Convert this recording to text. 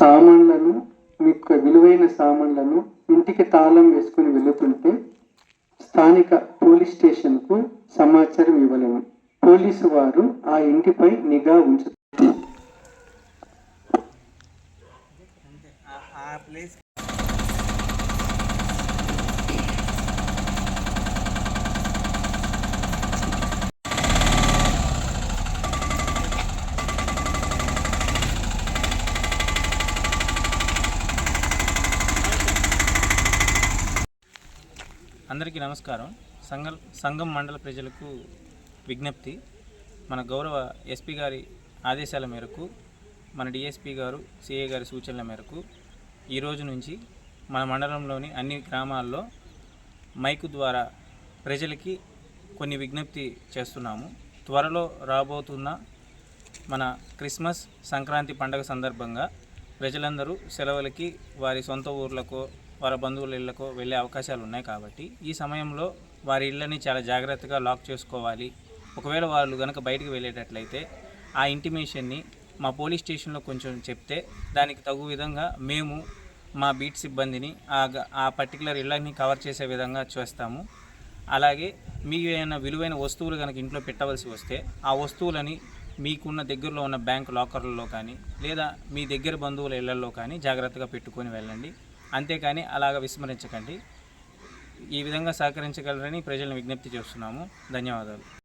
సామాన్లను మీకు విలువైన సామాన్లను ఇంటికి తాళం వేసుకుని వెళుతుంటే స్థానిక పోలీస్ స్టేషన్కు సమాచారం ఇవ్వలేము. పోలీసు వారు ఆ ఇంటిపై నిఘా ఉంచుతారు అందరికీ నమస్కారం. సంఘం సంఘం మండల ప్రజలకు విజ్ఞప్తి. మన గౌరవ ఎస్పీ గారి ఆదేశాల మేరకు మన డిఎస్పీ గారు సిఏ గారి సూచనల మేరకు ఈ రోజు నుంచి మన మండలంలోని అన్ని గ్రామాల్లో మైకు ద్వారా ప్రజలకి కొన్ని విజ్ఞప్తి చేస్తున్నాము. త్వరలో రాబోతున్న మన క్రిస్మస్ సంక్రాంతి పండగ సందర్భంగా ప్రజలందరూ సెలవులకి వారి సొంత ఊర్లకో వారి బంధువుల ఇళ్ళకు వెళ్ళే అవకాశాలు ఉన్నాయి కాబట్టి ఈ సమయంలో వారి ఇళ్ళని చాలా జాగ్రత్తగా లాక్ చేసుకోవాలి. ఒకవేళ వాళ్ళు కనుక బయటికి వెళ్ళేటట్లయితే ఆ ఇంటిమేషన్ని మా పోలీస్ స్టేషన్లో కొంచెం చెప్తే దానికి తగు విధంగా మేము మా బీట్ సిబ్బందిని ఆ గ- ఆ పర్టికులర్ ఇళ్ళని కవర్ చేసే విధంగా చేస్తాము. అలాగే మీకు ఏమైనా విలువైన వస్తువులు కనుక ఇంట్లో పెట్టవలసి వస్తే ఆ వస్తువులని మీకున్న దగ్గరలో ఉన్న బ్యాంక్ లాకర్లలో కానీ లేదా మీ దగ్గర బంధువుల ఇళ్ళలో కానీ జాగ్రత్తగా పెట్టుకొని వెళ్ళండి. అంతేకాని అలాగ విస్మరించకండి. ఈ విధంగా సహకరించగలరని ప్రజలను విజ్ఞప్తి చేస్తున్నాము. ధన్యవాదాలు.